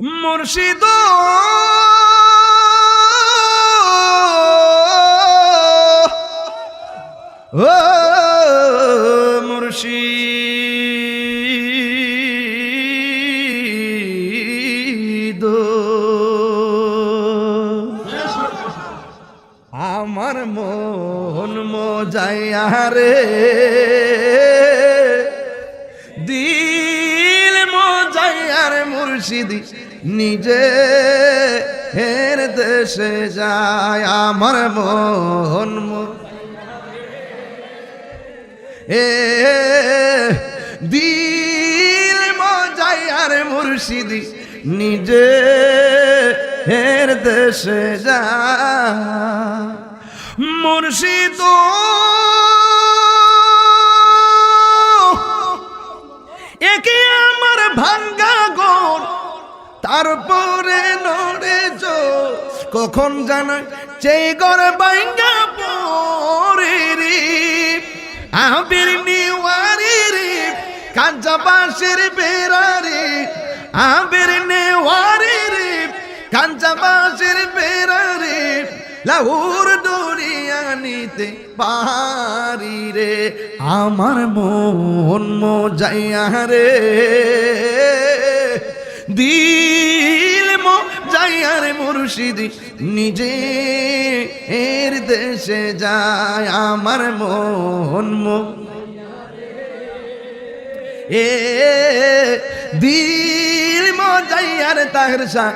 মুর্শিদ। ও মুর্শিদ। আমার মন মজাইয়া রে। দিল মজাইয়ার মুর্শিদি। নিজে হের দেশে যায়, আমার মন দিল মজাইয়ার মুর্শিদি, নিজে হের দেশে যায়। মুর্শিদ একে আমার ভাঙ্গা তারপরে নড়ে চোর কখন জানা সেই গড় বাইঙ্গা পরে রে। আবির নিওয়ারি রে কাঁচা বাঁশের বেড়া রে। আবির নেওয়ারি রে কাঁচা বাঁশের বেড়া রে। লাউর দরিয়া নিতে পারি রে, আমার মন মজাইয়া রে। দিল মো যাইয়ার মুর্শিদি নিজে এর দেশে যায় আমার মন এ দিল মজাইয়ার তাহের সা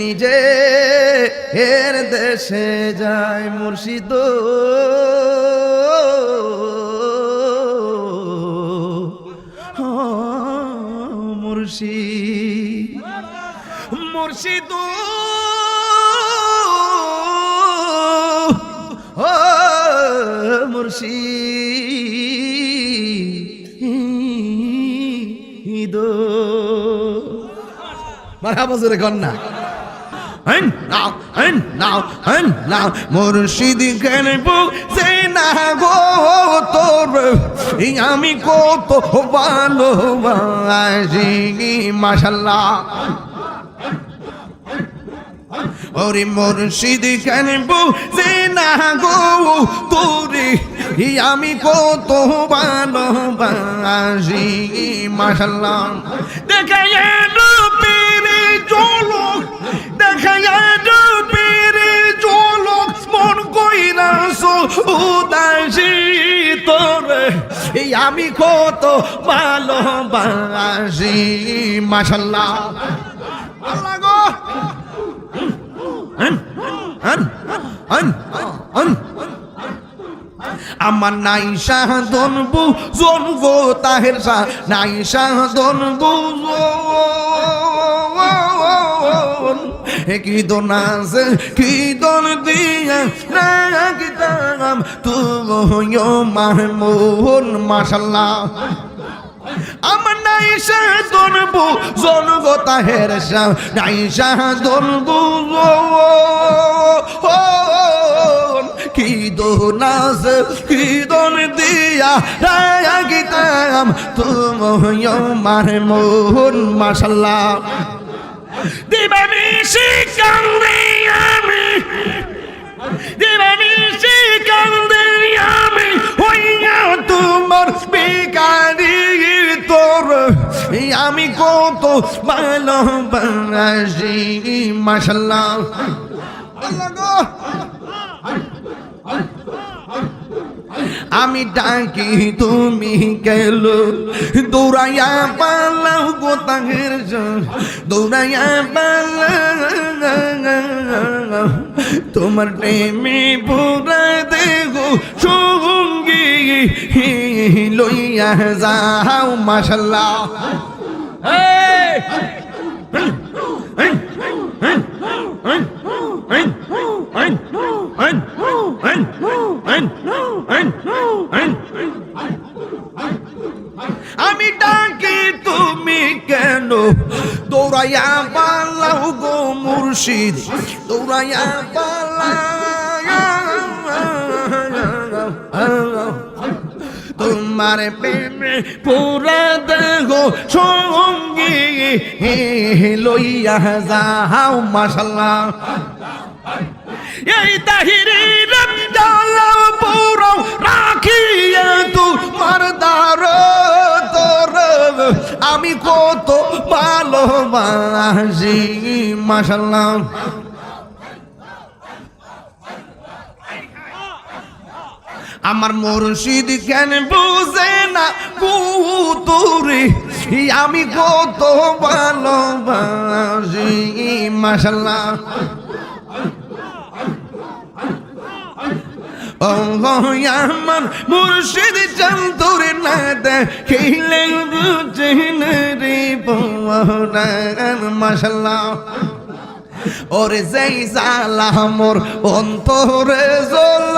নিজে এর দেশে যায় মুর্শিদ। মুর্শিদ। ও মুর্শিদ। মারহাবা জোরে কন্যা হন নাও হন নাও হন নাও। মুর্শিদ সে না গো তোর? এই আমি কত ভালোবাসি মাশাল্লাহ ওরে মুর্শিদ কেনব সে না গো, তোরে আমি কত ভালোবাসি। মাশাল্লাহ দেখা পেরে চলো দেখা পেরে চলো মন কইরা উদাসী তোরে এই আমি কত ভালোবাসি। মাশাল্লাহ আমার নাই শাহদন বু জন গো তাহের শাহ, নাই শাহদন বু হে কি দন আছে, কি দন দিয়া না কি তুমি মাহমুন মাশাল্লাহ। আমার নাই শাহদন বু জন গো তাহের শাহ, নাই শাহদন বু কি দোনাস কি দন দিয়া রায়া গীতাম তুমি আমার মোহন মাশাল্লাহ। দিবানি শিকান্দি আমি। দিবানি শিকান্দি আমি। হইয়া তোমার বেকারি তোর। আমি কত ভালোবাসি মাশাল্লাহ। আল্লাহ আমি ডাকি, তুমি গেল? দৌড়াইয়া পালাও গো তাহের দৌড়াইয়া পালাও। তোমার প্রেমে পুরা দেগো সঙ্গী লইয়া যাও, মাশাল্লাহ। Hey! আমি ডাকি, তুমি কেন? দৌড়াইয়া পালাও গো মুর্শিদ। দৌড়াইয়া পালাও তোমার প্রেমে পুরা দেহ সঙ্গী লইয়া যাও, মাশাল্লাহ। এই তাহিরি রমজালা পুরো, রাখিয়া তোমার দার তোর। আমি কত ভালোবাসি মাশাল্লাহ আমার মুর্শিদ কেন বুঝে না কুতুরে? আমি কত ভালোবাসি মাশাল্লাহ আমার মুর্শিদ চন্দুরে না দেখিলে বুঝেন রে পৌরান মাশাল্লাহ। ওরে যেই জালা মোর অন্তরে জল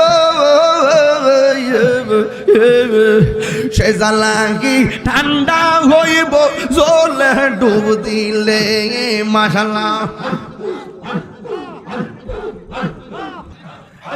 সে জালা কি ঠান্ডা হইব জলে ডুব দিলে, মাশাল্লাহ।